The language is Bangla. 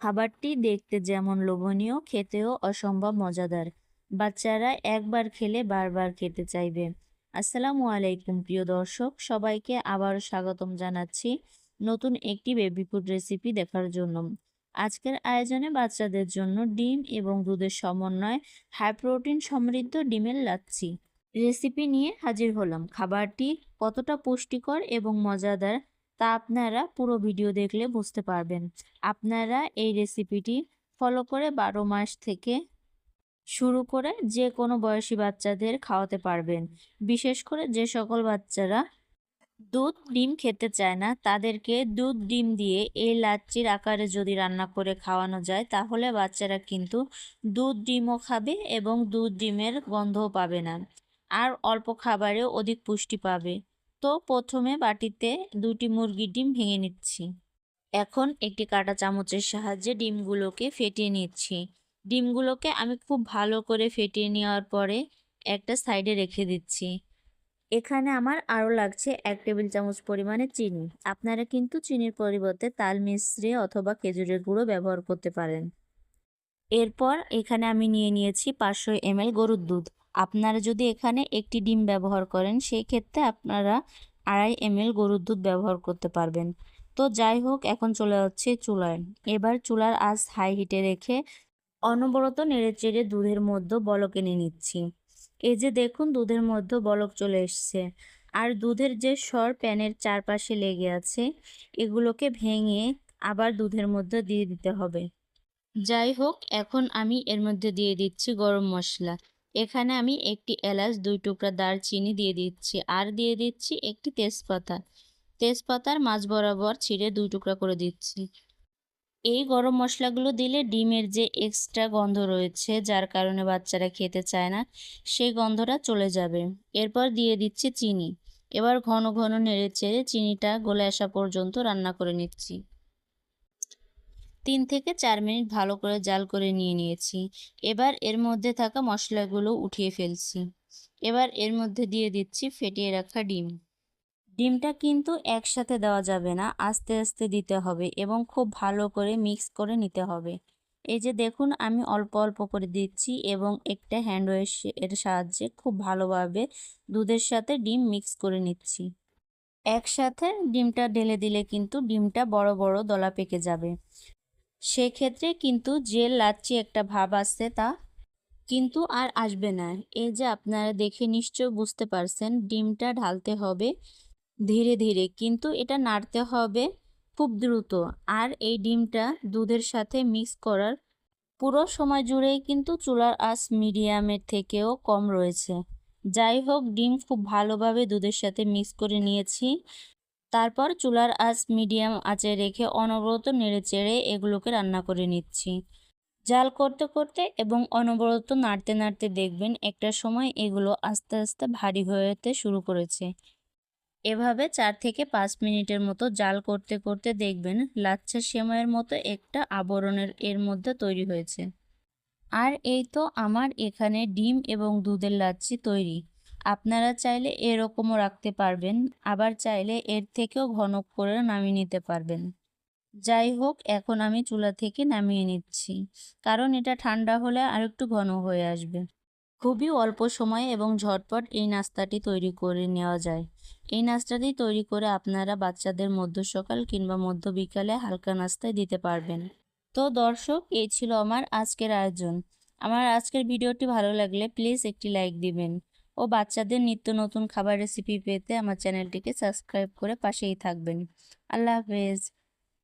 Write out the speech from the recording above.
খাবারটি দেখতে যেমন লোভনীয়, খেতেও অসম্ভব মজাদার। বাচ্চারা একবার খেলে বারবার খেতে চাইবে। আসসালামু আলাইকুম, প্রিয় দর্শক। সবাইকে আবারও স্বাগতম জানাচ্ছি নতুন একটি বেবি ফুড রেসিপি দেখার জন্য। আজকের আয়োজনে বাচ্চাদের জন্য ডিম এবং দুধের সমন্বয়ে হাই প্রোটিন সমৃদ্ধ ডিমের লাচ্ছি। রেসিপি নিয়ে হাজির হলাম। খাবারটি কতটা পুষ্টিকর এবং মজাদার তা আপনারা পুরো ভিডিও দেখলে বুঝতে পারবেন। আপনারা এই রেসিপিটি ফলো করে বারো মাস থেকে শুরু করে যে কোনো বয়সী বাচ্চাদের খাওয়াতে পারবেন। বিশেষ করে যে সকল বাচ্চারা দুধ ডিম খেতে চায় না, তাদেরকে দুধ ডিম দিয়ে এই লাচ্চির আকারে যদি রান্না করে খাওয়ানো যায়, তাহলে বাচ্চারা কিন্তু দুধ ডিমও খাবে এবং দুধ ডিমের গন্ধও পাবে না। আর অল্প খাবারেও অধিক পুষ্টি পাবে। তো প্রথমে বাটিতে দুটি মুরগির ডিম ভেঙে নিচ্ছি। এখন একটি কাঁটা চামচের সাহায্যে ডিমগুলোকে ফেটিয়ে নিচ্ছি। ডিমগুলোকে আমি খুব ভালো করে ফেটিয়ে নেওয়ার পরে একটা সাইডে রেখে দিচ্ছি। এখানে আমার আরও লাগছে এক টেবিল চামচ পরিমাণে চিনি। আপনারা কিন্তু চিনির পরিবর্তে তাল মিশ্রি অথবা খেজুরের গুঁড়ো ব্যবহার করতে পারেন। এরপর এখানে আমি নিয়ে নিয়েছি পাঁচশো এমএল গরুর দুধ। আপনারা যদি এখানে একটি ডিম ব্যবহার করেন সেই ক্ষেত্রে আপনারা আড়াই এমএল গরুর দুধ ব্যবহার করতে পারবেন। তো যাই হোক, এখন চলে যাচ্ছে চুলায়। এবার চুলার আজ হাই হিটে রেখে অনবরত নেড়েচেড়ে দুধের মধ্যে বলক এনে নিচ্ছি। এই যে দেখুন, দুধের মধ্যে বলক চলে এসছে। আর দুধের যে স্বর প্যানের চারপাশে লেগে আছে, এগুলোকে ভেঙে আবার দুধের মধ্যে দিয়ে দিতে হবে। যাই হোক, এখন আমি এর মধ্যে দিয়ে দিচ্ছি গরম মশলা। এখানে আমি একটি এলাচ, দুই টুকরা দারচিনি দিয়ে দিচ্ছি আর দিয়ে দিচ্ছি একটি তেজপাতা। তেজপাতার মাঝ বরাবর ছিঁড়ে দুই টুকরা করে দিচ্ছি। এই গরম মশলাগুলো দিলে ডিমের যে এক্সট্রা গন্ধ রয়েছে, যার কারণে বাচ্চারা খেতে চায় না, সেই গন্ধটা চলে যাবে। এরপর দিয়ে দিচ্ছি চিনি। এবার ঘন ঘন নেড়ে চেড়ে চিনিটা গলে আসা পর্যন্ত রান্না করে নিচ্ছি। তিন থেকে চার মিনিট ভালো করে জাল করে নিয়ে নিয়েছি। এবার এর মধ্যে থাকা মশলাগুলো উঠিয়ে ফেলছি। এবার এর মধ্যে দিয়ে দিচ্ছি ফেটিয়ে রাখা ডিম। ডিমটা কিন্তু একসাথে দেওয়া যাবে না, আস্তে আস্তে দিতে হবে এবং খুব ভালো করে মিক্স করে নিতে হবে। এই যে দেখুন, আমি অল্প অল্প করে দিচ্ছি এবং একটা হ্যান্ড এর সাহায্যে খুব ভালোভাবে দুধের সাথে ডিম মিক্স করে নিচ্ছি। একসাথে ডিমটা ঢেলে দিলে কিন্তু ডিমটা বড় বড় দলা পেকে যাবে। সেক্ষেত্রে কিন্তু যে লাচ্ছি একটা ভাব আসছে তা। কিন্তু আর আসবে না। এই যে আপনারা দেখে নিশ্চয় বুঝতে পারছেন, ডিমটা ঢালতে হবে ধীরে ধীরে। কিন্তু এটা নাড়তে হবে খুব দ্রুত। আর এই ডিমটা দুধের সাথে মিক্স করার পুরো সময় জুড়েই কিন্তু চুলার আঁচ মিডিয়ামের থেকেও কম রয়েছে। যাই হোক, ডিম খুব ভালোভাবে দুধের সাথে মিক্স করে নিয়েছি। তারপর চুলার আঁচ মিডিয়াম আঁচে রেখে অনবরত নেড়ে চেড়ে এগুলোকে রান্না করে নিচ্ছি। জাল করতে করতে এবং অনবরত নাড়তে নাড়তে দেখবেন একটা সময় এগুলো আস্তে আস্তে ভারী হতে শুরু করেছে। এভাবে চার থেকে পাঁচ মিনিটের মতো জাল করতে করতে দেখবেন লাচ্ছা সেমাইয়ের মতো একটা আবরণের এর মধ্যে তৈরি হয়েছে। আর এই তো আমার এখানে ডিম এবং দুধের লাচ্ছি তৈরি। আপনারা চাইলে এরকমও রাখতে পারবেন, আবার চাইলে এর থেকেও ঘন করে নামিয়ে নিতে পারবেন। যাই হোক, এখন আমি চুলা থেকে নামিয়ে নিচ্ছি, কারণ এটা ঠান্ডা হলে আর একটু ঘন হয়ে আসবে। খুবই অল্প সময়ে এবং ঝটপট এই নাস্তাটি তৈরি করে নেওয়া যায়। এই নাস্তাটি তৈরি করে আপনারা বাচ্চাদের মধ্য সকাল কিংবা মধ্য বিকালে হালকা নাস্তায় দিতে পারবেন। তো দর্শক, এই ছিল আমার আজকের আয়োজন। আমার আজকের ভিডিওটি ভালো লাগলে প্লিজ একটি লাইক দিবেন। ও বাচ্চাদের নিত্য নতুন খাবার রেসিপি পেতে আমার চ্যানেলটিকে সাবস্ক্রাইব করে পাশেই থাকবেন। আল্লাহ হাফেজ।